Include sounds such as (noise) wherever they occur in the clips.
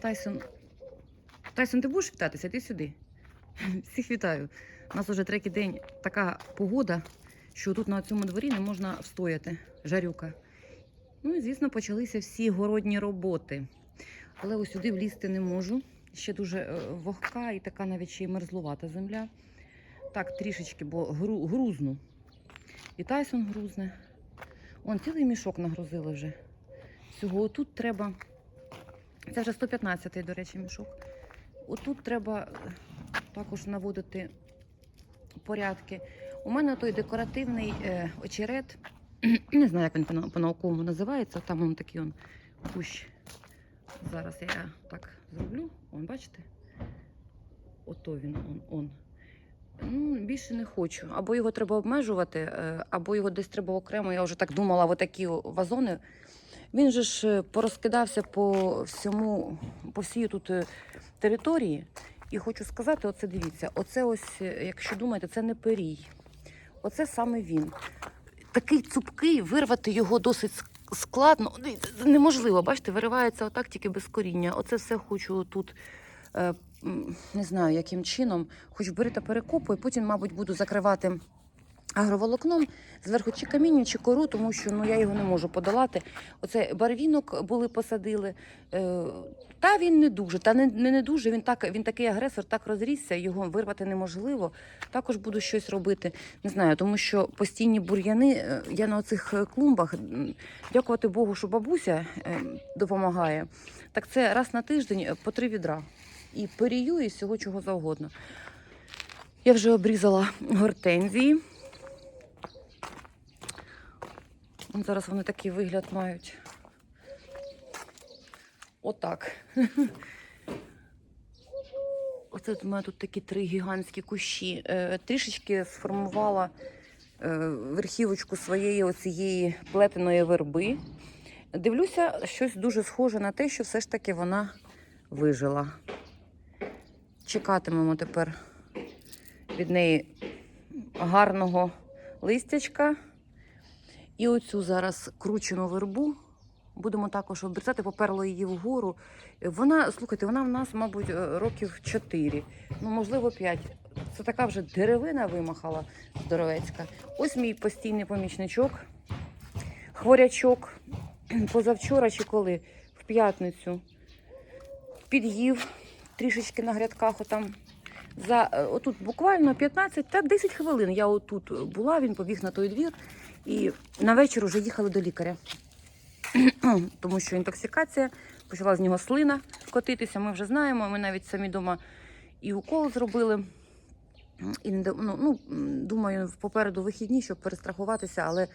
Тайсон. Тайсон, ти будеш вітатися? Ти сюди. (laughs) Всіх вітаю. У нас уже третій день така погода, що тут на цьому дворі не можна встояти. Жарюка. Ну і, звісно, почалися всі городні роботи. Але ось сюди влізти не можу. Ще дуже е, вогка і така навіть ще й мерзлувата земля. Так, трішечки, бо гру, грузну. І Тайсон грузне. Он цілий мішок нагрузили вже. Всього отут треба. Це вже 115-й, до речі, мішок. Отут треба е, також наводити порядки. У мене той декоративний е, очерет. (clears throat) Не знаю, як він по- по-науковому називається. Там он такий он кущ. Зараз я так зроблю. Он, бачите? Ото він, он, он. Ну, більше не хочу. Або його треба обмежувати, е, або його десь треба окремо. Я вже так думала, в такі вазони. Він же ж е, порозкидався по всьому, по всій тут е, території. І хочу сказати, оце дивіться, оце ось, е, якщо думаєте, це не перій. Оце саме він. Такий цупкий, вирвати його досить складно. Неможливо, бачите, виривається отак тільки без коріння. Оце все хочу тут. Не знаю, яким чином, хоч бери та перекопую, потім, мабуть, буду закривати агроволокном зверху чи каміння, чи кору, тому що ну, я його не можу подолати. Оце барвінок були посадили. Е, та він не дуже, та не, не, не дуже. Він так він такий агресор, так розрісся, його вирвати неможливо. Також буду щось робити. Не знаю, тому що постійні бур'яни. е, Я на оцих е, клумбах, дякувати Богу, що бабуся е, допомагає. Так це раз на тиждень по три відра. І перію, і всього чого завгодно. Я вже обрізала гортензії. Вон Зараз вони такий вигляд мають. Отак. (laughs) Оце у мене тут такі три гігантські кущі. Е, трішечки сформувала е, верхівочку своєї оцієї плетеної верби. Дивлюся, щось дуже схоже на те, що все ж таки вона вижила. Чекатимемо тепер від неї гарного листячка. І оцю зараз кручену вербу будемо також обрізати, поперла її вгору. Вона, слухайте, вона в нас, мабуть, е, років 4, ну, можливо, 5. Це така вже деревина вимахала здоровецька. Ось мій постійний помічничок, хворячок. (clears throat) Позавчора чи коли, в п'ятницю, під'їв трішечки на грядках отам. За е, отут буквально 15 та 10 хвилин я отут була, він побіг на той двір. І на вечір вже їхали до лікаря. (clears throat) Тому що інтоксикація, почала з нього слина котитися. Ми вже знаємо. Ми навіть самі вдома і укол зробили. І ну, ну, думаю, попереду вихідні, щоб перестрахуватися, але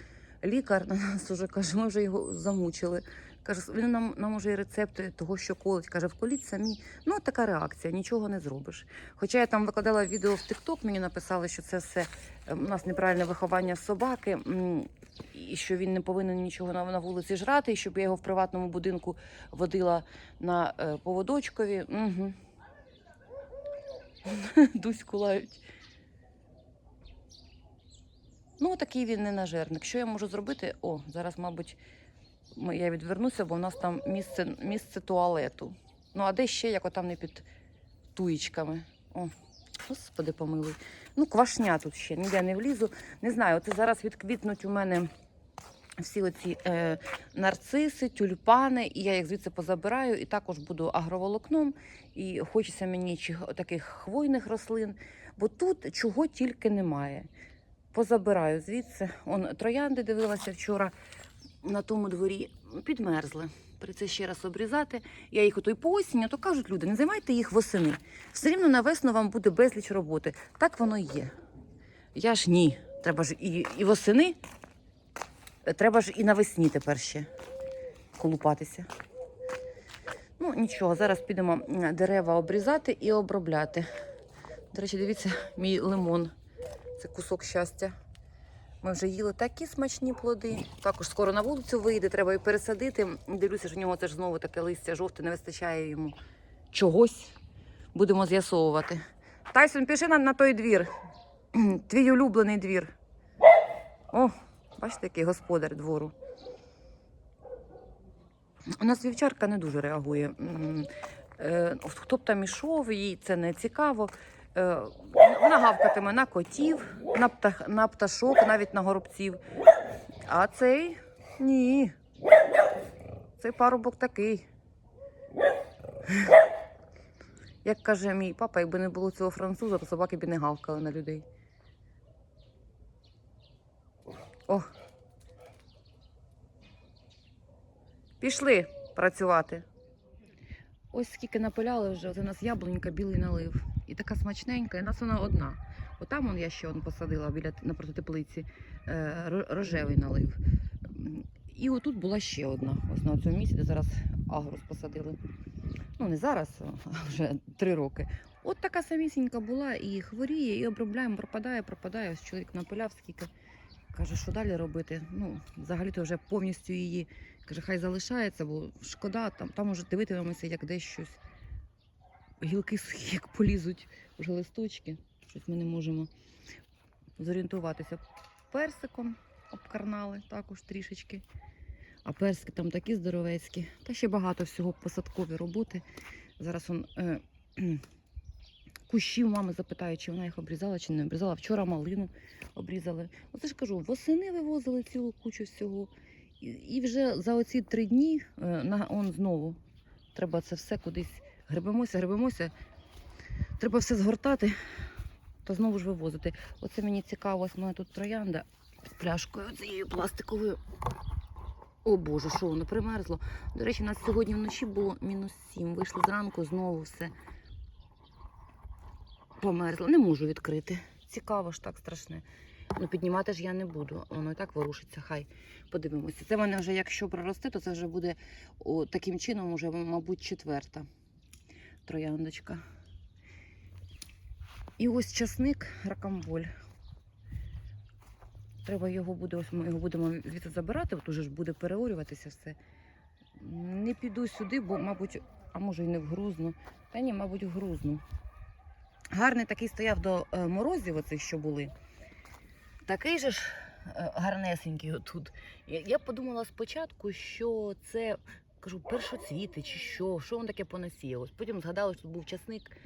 лікар на нас уже каже, ми вже його замучили. Каже, він нам, нам уже і рецепти того, що колить. Каже, вколіть самі. Ну, така реакція, нічого не зробиш. Хоча я там викладала відео в TikTok, мені написали, що це все у нас неправильне виховання собаки, і що він не повинен нічого на, вулиці жрати, і щоб я його в приватному будинку водила на е, поводочкові. Угу. (laughs) Дуську лають. Ну, такий він ненажерник. Що я можу зробити? О, зараз, мабуть, я відвернуся, бо у нас там місце, місце туалету. Ну, а де ще, як отам не під туєчками. О, господи, помилуй. Ну, квашня тут ще, ніде не влізу. Не знаю, оце зараз відквітнуть у мене всі оці е, нарциси, тюльпани, і я їх звідси позабираю, і також буду агроволокном. І хочеться мені таких хвойних рослин, бо тут чого тільки немає. Позабираю звідси. Он троянди дивилася вчора на тому дворі, підмерзли. Це ще раз обрізати. Я їх ото й по осінню, то кажуть люди, не займайте їх восени. Все рівно на весну вам буде безліч роботи. Так воно і є. Я ж ні. Треба ж і, і восени, е, треба ж і навесні тепер ще колупатися. Ну, нічого, зараз підемо дерева обрізати і обробляти. До речі, дивіться, мій лимон. Це кусок щастя. Ми вже їли такі смачні плоди. Також скоро на вулицю вийде, треба і пересадити. Дивлюся, що в нього теж знову таке листя жовте, не вистачає йому чогось. Будемо з'ясовувати. Тайсон, піши на, на той двір. (clears throat) Твій улюблений двір. О, бачите, який господар двору. У нас вівчарка не дуже реагує. Е, хто б там ішов, їй це не цікаво. Е, вона гавкатиме на котів, на, птах, на пташок, навіть на горобців. А цей ні. Цей парубок такий. Як каже мій папа, якби не було цього француза, то собаки б не гавкали на людей. О. Пішли працювати. Ось скільки напиляли вже, от у нас яблунька, білий налив. І така смачненька, і у нас вона одна. Отам я ще он посадила біля напроти теплиці е, рожевий налив. І отут була ще одна. Ось на цьому місці, де зараз агрус посадили. Ну, не зараз, а вже три роки. От така самісінька була і хворіє, і обробляємо, пропадає, пропадає. Ось чоловік напиляв скільки. Каже, що далі робити? Ну, взагалі-то вже повністю її каже, хай залишається, бо шкода, там, там уже дивитимемося, як десь щось. Гілки сухі, як полізуть вже листочки. Щось ми не можемо зорієнтуватися. Персиком обкарнали також трішечки. А персики там такі здоровецькі. Та ще багато всього посадкові роботи. Зараз он, е, кущі мами запитають, чи вона їх обрізала, чи не обрізала. Вчора малину обрізали. Оце ж кажу, восени вивозили цілу кучу всього. І, і вже за оці три дні е, на, он знову треба це все кудись гребемося, гребемося. Треба все згортати та знову ж вивозити. Оце мені цікаво, ось мене тут троянда з пляшкою цією пластиковою. О Боже, що воно примерзло. До речі, у нас сьогодні вночі було мінус 7. Вийшли зранку, знову все померзло. Не можу відкрити. Цікаво ж так страшне. Ну, піднімати ж я не буду. Воно і так ворушиться, хай подивимося. Це в мене вже, якщо проросте, то це вже буде о, таким чином, уже, мабуть, четверта трояндочка. І ось часник ракамболь. Треба його буде, ось ми його будемо звідси забирати, уже ж буде переорюватися все. Не піду сюди, бо, мабуть, а може і не в грузну. Та ні, мабуть, в грузну. Гарний такий стояв до е, морозів, оцих, що були. Такий же ж е, гарнесенький отут. Я подумала спочатку, що це кажу, першоцвіти чи що, що воно таке понасіялось. Потім згадала, що тут був часник.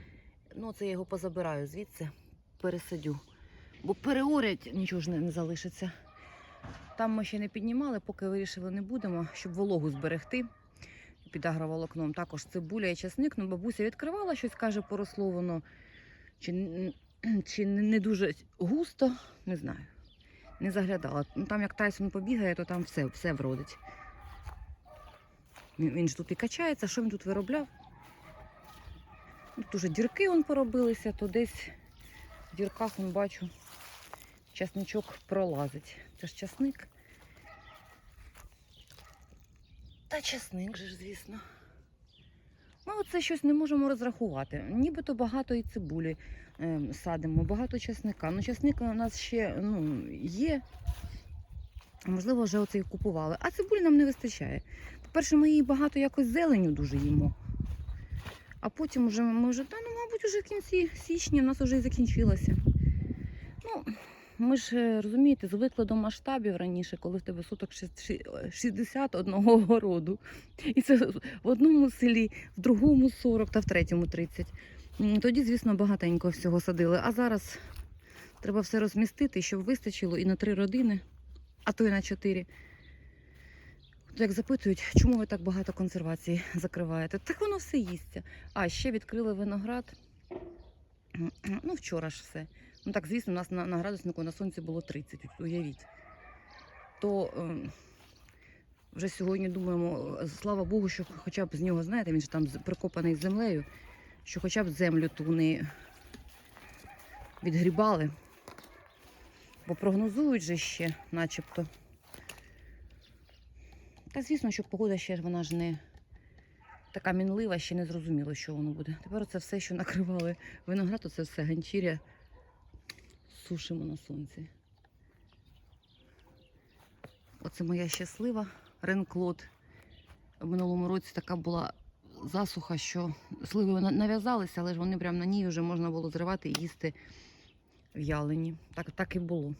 Ну, це я його позабираю звідси, пересадю. Бо переорять, нічого ж не, не залишиться. Там ми ще не піднімали, поки вирішили не будемо, щоб вологу зберегти під агроволокном. Також цибуля і часник. Ну, бабуся відкривала щось, каже, поросло воно. Чи, чи не дуже густо, не знаю. Не заглядала. Ну, там як Тайсон побігає, то там все, все вродить. Він, ж тут і качається, що він тут виробляв? Тут уже дірки он поробилися, то десь в дірках он бачу, часничок пролазить. Це ж часник. Та часник же ж, звісно. Ми оце щось не можемо розрахувати. Нібито багато і цибулі ем, садимо, багато часника. Ну, часника у нас ще ну, є. Можливо, вже оце і купували. А цибулі нам не вистачає. По-перше, ми її багато якось зеленю дуже їмо. А потім вже ми вже, та ну, мабуть, вже в кінці січня у нас вже і закінчилося. Ну, ми ж е, розумієте, звикли до масштабів раніше, коли в тебе суток шість- 60 одного (laughs) городу. І це в одному селі, в другому 40 та в третьому 30. Тоді, звісно, багатенько всього садили. А зараз треба все розмістити, щоб вистачило і на три родини, а то і на чотири. Як запитують, чому ви так багато консервації закриваєте? Так воно все їсться. А ще відкрили виноград. Ну, вчора ж все. Ну так, звісно, у нас на, на градуснику на сонці було 30, уявіть. То ем, вже сьогодні думаємо, е, слава Богу, що хоча б з нього, знаєте, він ж там прикопаний землею, що хоча б землю ту не відгрібали. Бо прогнозують же ще, начебто. Та звісно, що погода ще вона ж не така мінлива, ще не зрозуміло, що воно буде. Тепер це все, що накривали виноград, це все ганчір'я сушимо на сонці. Оце моя щаслива ренклот. В минулому році така була засуха, що сливи нав'язалися, але ж вони прямо на ній вже можна було зривати і їсти в'ялені. Так, так і було.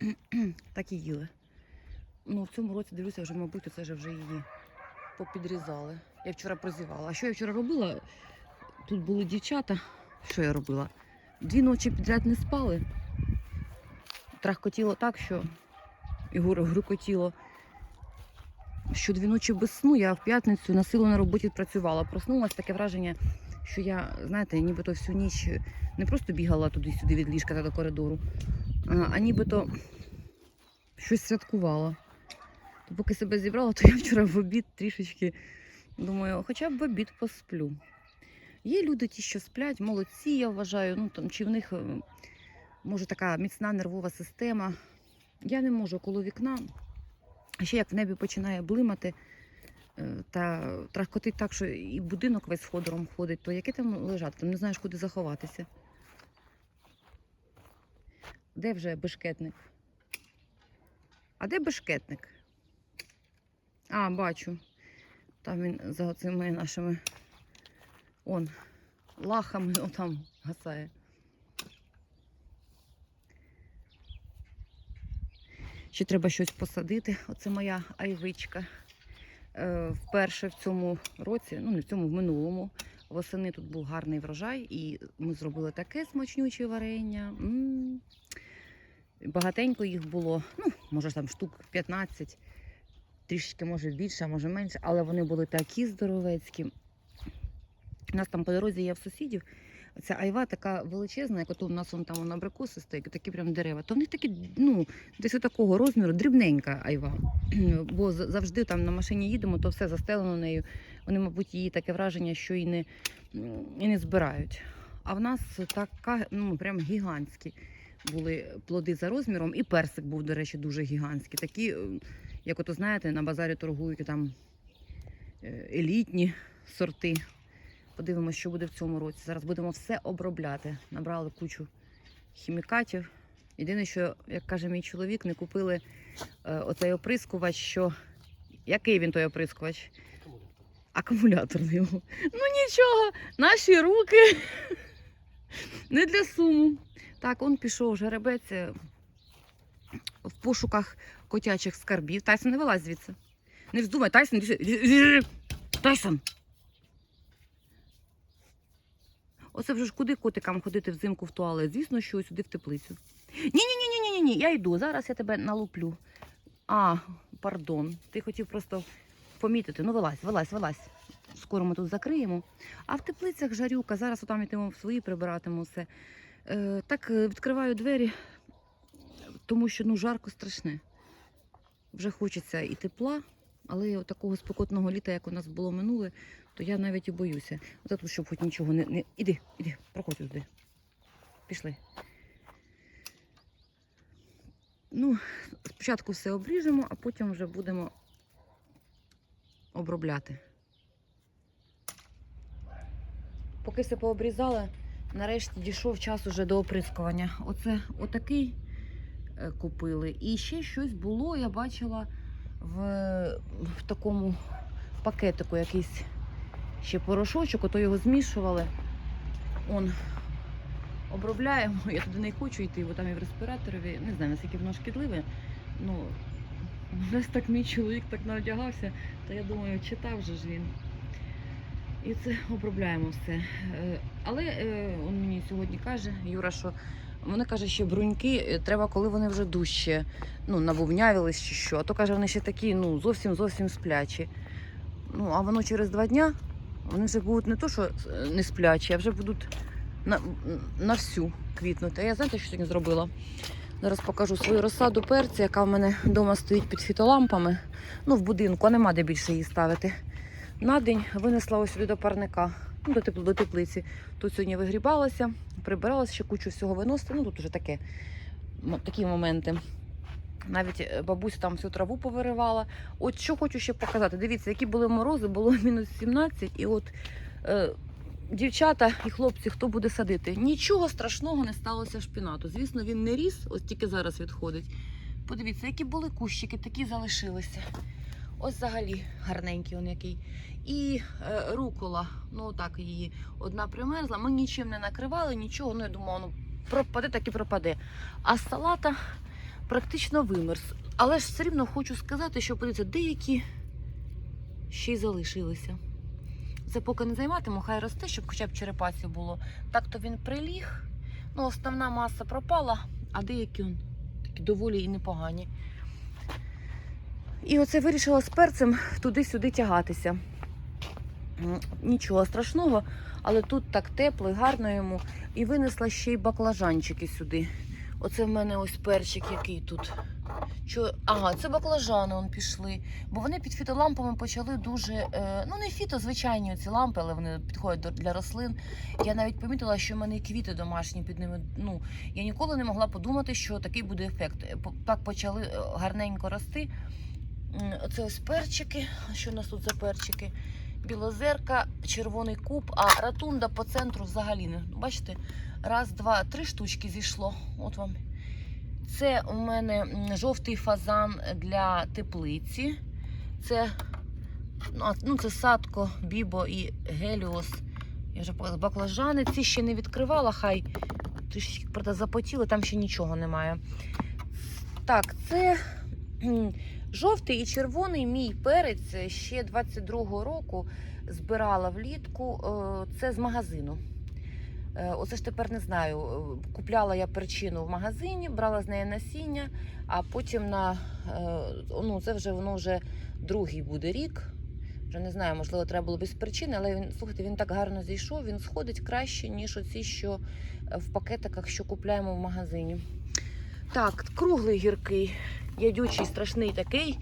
(clears throat) так і їли. Ну, в цьому році дивлюся, вже, мабуть, це вже її попідрізали. Я вчора прозівала. А що я вчора робила? Тут були дівчата. Що я робила? Дві ночі підряд не спали. Трахкотіло так, що і грукотіло. Що дві ночі без сну я в п'ятницю на силу на роботі працювала. Проснулася таке враження, що я, знаєте, нібито всю ніч не просто бігала туди-сюди від ліжка та до коридору, а нібито щось святкувала. Поки себе зібрала, то я вчора в обід трішечки думаю, хоча б в обід посплю. Є люди, ті, що сплять, молодці, я вважаю, ну там чи в них е, може така міцна нервова система. Я не можу коло вікна. Ще як в небі починає блимати е, та трахкотить так, що і будинок весь ходором ходить, то яке там лежати? Там не знаєш, куди заховатися. Де вже бешкетник? А де бешкетник? А, бачу. Там він за цими нашими он лахами отам гасає. Ще треба щось посадити. Оце моя айвичка. Е, вперше в цьому році, ну не в цьому, в минулому. Восени тут був гарний врожай, і ми зробили таке смачнюче варення. М. Багатенько їх було, ну, може там штук 15, трішки може більше, може менше, але вони були такі здоровецькі. У нас там по дорозі є в сусідів. Ця айва така величезна, як ото у нас вон там вон абрикоси стоять, такі прям дерева. То в них такі, ну, десь такого розміру, дрібненька айва. (clears throat) Бо завжди там на машині їдемо, то все застелено нею. Вони, мабуть, її таке враження, що і не, і не збирають. А в нас така, ну, прям гігантські були плоди за розміром, і персик був, до речі, дуже гігантський. Такі, як ото знаєте, на базарі торгують там е, елітні сорти. Подивимося, що буде в цьому році. Зараз будемо все обробляти. Набрали кучу хімікатів. Єдине, що, як каже мій чоловік, не купили е, оцей оприскувач, що. Який він той оприскувач? Акумуляторний. його. Ну нічого, наші руки (laughs) не для суму. Так, он пішов жеребець е, в пошуках котячих скарбів. Тайсон не вилазь звідси. Не вздумай, Тайсон. Тайсон. Оце вже ж куди котикам ходити взимку в туалет? Звісно, що сюди в теплицю. Ні, ні, ні, я йду. Зараз я тебе налуплю. А, пардон. Ти хотів просто помітити. Ну, вилазь, вилазь, вилазь. Скоро ми тут закриємо. А в теплицях жарюка. Зараз отам йтимемо в свої прибиратиму все. Е, так е, відкриваю двері, тому що ну жарко страшне. Вже хочеться і тепла, але такого спекотного літа, як у нас було минуле, то я навіть і боюся. Оце тут, щоб хоч нічого не. не... Іди, іди, проходь туди. Пішли. Ну, спочатку все обріжемо, а потім вже будемо обробляти. Поки все пообрізали, нарешті дійшов час уже до оприскування. Оце отакий купили. І ще щось було, я бачила в, в такому пакетику якийсь ще порошочок, ото його змішували. Он обробляємо. Я туди не хочу йти, бо там і в респіраторові. Не знаю, наскільки воно шкідливе. Ну, десь так мій чоловік так навдягався, то я думаю, читав же ж він. І це обробляємо все. Е, Але е, він мені сьогодні каже, Юра, що вони каже, що бруньки е, треба, коли вони вже дужче ну, навовнявились чи що. А то каже, вони ще такі, ну, зовсім зовсім сплячі. Ну, а воно через два дня вони вже будуть не то, що е, не сплячі, а вже будуть на, на всю квітнути. А я знаєте, що сьогодні зробила? Зараз покажу свою розсаду перця, яка в мене вдома стоїть під фітолампами. Ну, в будинку, а нема де більше її ставити. На день винесла ось сюди до парника, ну, до, тепл- до теплиці. Тут сьогодні вигрібалася, прибиралася, ще кучу всього виносити. Ну, тут вже таке, такі моменти. Навіть е, бабуся там всю траву повиривала. От що хочу ще показати. Дивіться, які були морози, було (laughs) мінус 17, і от е, дівчата і хлопці, хто буде садити, нічого страшного не сталося шпінату. Звісно, він не ріс, ось тільки зараз відходить. Подивіться, які були кущики, такі залишилися. Ось взагалі гарненький он який. І е, рукола, ну так її одна примерзла. Ми нічим не накривали, нічого. Ну я думала, ну пропаде, так і пропаде. А салата практично вимерз. Але ж все рівно хочу сказати, що подивіться, деякі ще й залишилися. Це поки не займатиму, хай росте, щоб хоча б черепасів було. Так то він приліг. Ну, основна маса пропала, а деякі он, такі доволі і непогані. І оце вирішила з перцем туди-сюди тягатися. Нічого страшного, але тут так тепло і гарно йому. І винесла ще й баклажанчики сюди. Оце в мене ось перчик, який тут. Що... Ага, це баклажани он пішли. Бо вони під фітолампами почали дуже. Е... Ну, не фіто, звичайні ці лампи, але вони підходять для рослин. Я навіть помітила, що в мене і квіти домашні під ними. Ну, я ніколи не могла подумати, що такий буде ефект. Е, Так почали е, гарненько рости. Оце ось перчики. Що у нас тут за перчики? Білозерка, червоний куб, а ратунда по центру взагалі не. Бачите, раз, два, три штучки зійшло. От вам. Це у мене жовтий фазан для теплиці. Це, ну, ну, це садко, бібо і геліос. Я вже показала, баклажани. Ці ще не відкривала, хай трішки правда, запотіли, там ще нічого немає. Так, це жовтий і червоний мій перець ще 22-го року збирала влітку. Е, Це з магазину. Е, Оце ж тепер не знаю. е, Купляла я перчину в магазині, брала з неї насіння, а потім на е, ну це вже воно вже другий буде рік. Вже не знаю, можливо, треба було без причини, але він слухайте, він так гарно зійшов. Він сходить краще, ніж оці, що е, в пакетиках, що купляємо в магазині. Так, круглий гіркий, ядючий, страшний такий.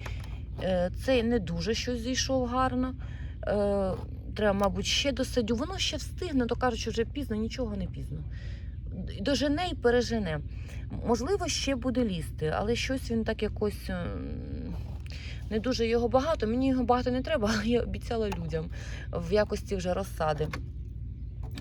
Е, Цей не дуже щось зійшов гарно. Е, Треба, мабуть, ще досадю. Воно ще встигне, то кажуть, що вже пізно, нічого не пізно. Дожене і пережене. Можливо, ще буде лізти, але щось він так якось ем, не дуже його багато. Мені його багато не треба, але я обіцяла людям в якості вже розсади.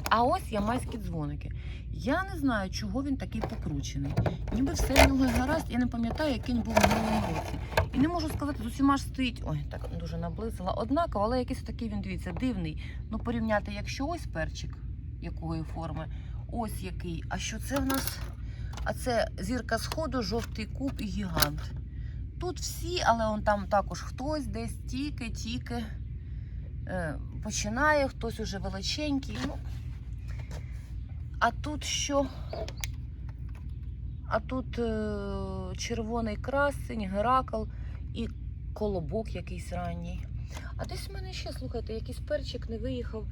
А ось ямайські дзвоники. Я не знаю, чого він такий покручений. Ніби все в нього гаразд, я не пам'ятаю, який він був в минулому році. І не можу сказати, з усіма ж стоїть. Ой, так дуже наблизила. Однаково, але якийсь такий він, дивіться, дивний. Ну, порівняти, якщо ось перчик якої форми, ось який. А що це в нас? А це зірка сходу, жовтий куб і гігант. Тут всі, але он там також хтось десь тільки-тільки починає, хтось уже величенький. Ну, а тут що? А тут е, червоний красень, геракл і колобок якийсь ранній. А десь в мене ще, слухайте, якийсь перчик не виїхав.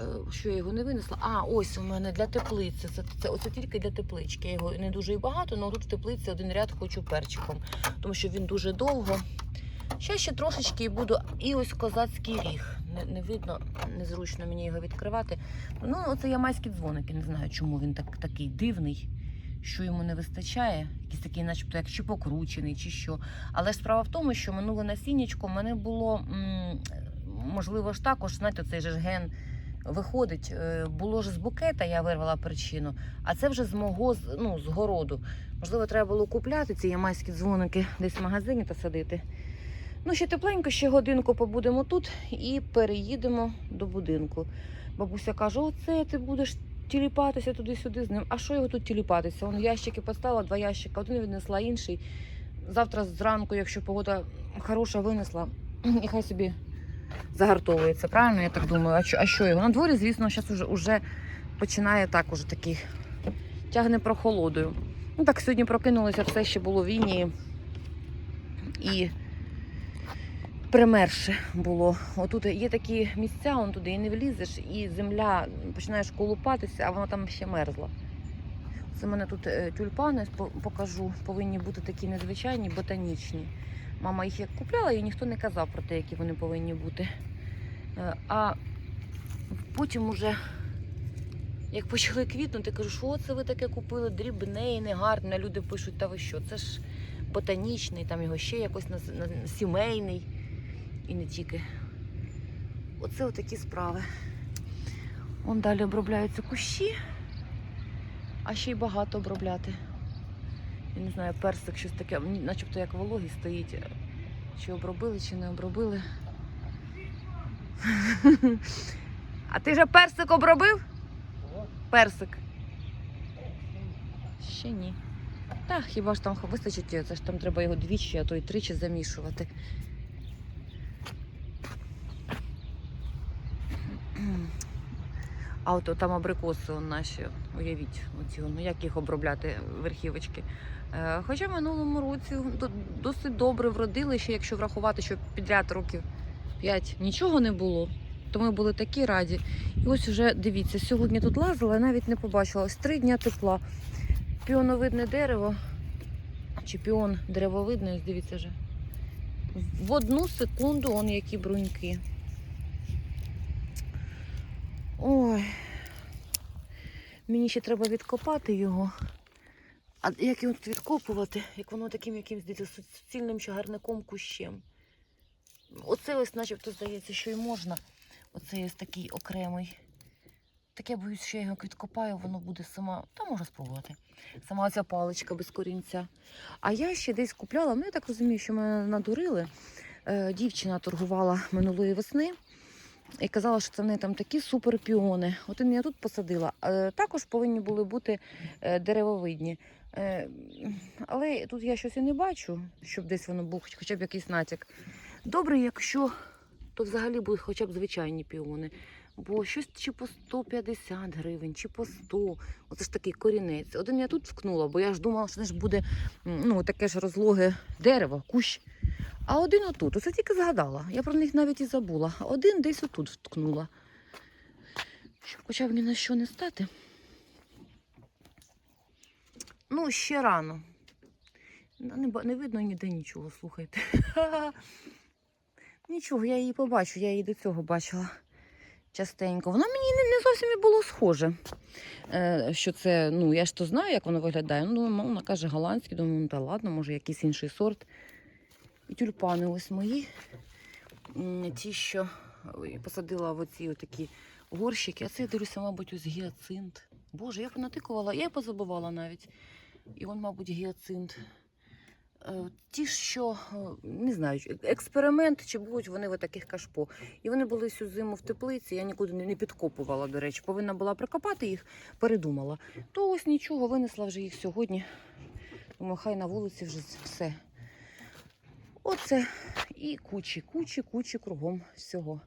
Е, що я його не винесла? А, ось у мене для теплиці. Це, це, оце тільки для теплички. Я його не дуже і багато, але тут в теплиці один ряд хочу перчиком, тому що він дуже довго. Ще ще трошечки і буду. І ось козацький ріг. Не, не видно, незручно мені його відкривати. Ну, оце ямайські дзвоники. Не знаю, чому він так, такий дивний, що йому не вистачає. Якийсь такий, начебто, як чи покручений, чи що. Але ж справа в тому, що минуле насіннячко в мене було, можливо ж також, знаєте, цей же ген виходить. е, Було ж з букета, я вирвала причину, а це вже з мого ну, з городу. Можливо, треба було купляти ці ямайські дзвоники десь в магазині та садити. Ну, ще тепленько, ще годинку побудемо тут і переїдемо до будинку. Бабуся каже: оце ти будеш тіліпатися туди-сюди з ним. А що його тут тіліпатися? Вон ящики поставила, два ящика, один віднесла, інший. Завтра зранку, якщо погода хороша, винесла, (clears throat) і хай собі загартовується. Правильно, я так думаю. А що, його? На дворі, звісно, зараз уже, уже починає так уже такий тягне прохолодою. Ну так сьогодні прокинулося, все ще було в інії. І примерше було. Отут є такі місця, он туди і не влізеш, і земля починаєш колупатися, а вона там ще мерзла. Це мене тут е, тюльпани, покажу, повинні бути такі незвичайні, ботанічні. Мама їх як купляла, і ніхто не казав про те, які вони повинні бути. Е, А потім уже, як почали квітнути, кажу, що це ви таке купили? Дрібне і негарне. Люди пишуть, та ви що? Це ж ботанічний, там його ще якось сімейний і не тільки. Оце отакі справи. Вон далі обробляються кущі, а ще й багато обробляти. Я не знаю, персик щось таке, начебто як вологий стоїть. Чи обробили, чи не обробили. (laughs) А ти вже персик обробив? Персик. Ще ні. Та хіба ж там вистачить, це ж там треба його двічі, а то й тричі замішувати. (clears throat) А от там абрикоси наші, уявіть, оці, ну як їх обробляти верхівочки. Е, Хоча минулому році досить добре вродили, ще якщо врахувати, що підряд років 5 нічого не було, то ми були такі раді. І ось вже дивіться, сьогодні тут лазила, я навіть не побачила. Ось три дня тепла. Піоновидне дерево, чи піон деревовидне, ось дивіться вже. В одну секунду он які бруньки. Ой. Мені ще треба відкопати його. А як його відкопувати, як воно таким якимсь суцільним чагарником кущем. Оце ось начебто здається, що й можна. Оце ось такий окремий. Так я боюсь, що я його відкопаю, воно буде сама. Та можу спробувати. Сама ця паличка без корінця. А я ще десь купляла, ну я так розумію, що мене надурили. Е, дівчина торгувала минулої весни і казала, що це в там такі супер піони. От я тут посадила. Е, також повинні були бути е, деревовидні. Е, але тут я щось і не бачу, щоб десь воно був хоча б якийсь натяк. Добре, якщо то взагалі будуть хоча б звичайні піони. Бо щось чи по 150 гривень, чи по 100. Оце ж такий корінець. Один я тут вткнула, бо я ж думала, що це ж буде ну, таке ж розлоге дерево, кущ. А один отут. Оце тільки згадала. Я про них навіть і забула. Один десь отут вткнула. Щоб хоча б ні на що не стати. Ну, ще рано. Не, не видно ніде нічого, слухайте. (laughs) Нічого, я її побачу, я її до цього бачила частенько. Воно мені не, не зовсім і було схоже. Е, що це, ну, я ж то знаю, як воно виглядає. Ну, думаю, вона каже голландський, думаю, ну та ладно, може якийсь інший сорт. І тюльпани ось мої. Ті, що посадила в оці такі горщики. А це я дивлюся, мабуть, ось гіацинт. Боже, я понатикувала, я й позабувала навіть. І он, мабуть, гіацинт. Е, Ті, що не знаю, експеримент, чи будуть вони в таких кашпо. І вони були всю зиму в теплиці, я нікуди не підкопувала, до речі. Повинна була прикопати їх, передумала. То ось нічого, винесла вже їх сьогодні. Думаю, хай на вулиці вже все. Оце і кучі, кучі, кучі кругом всього.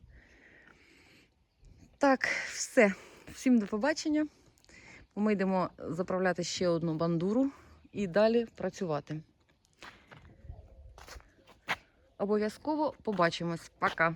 Так, все. Всім до побачення. Ми йдемо заправляти ще одну бандуру і далі працювати. Обов'язково побачимось. Пока.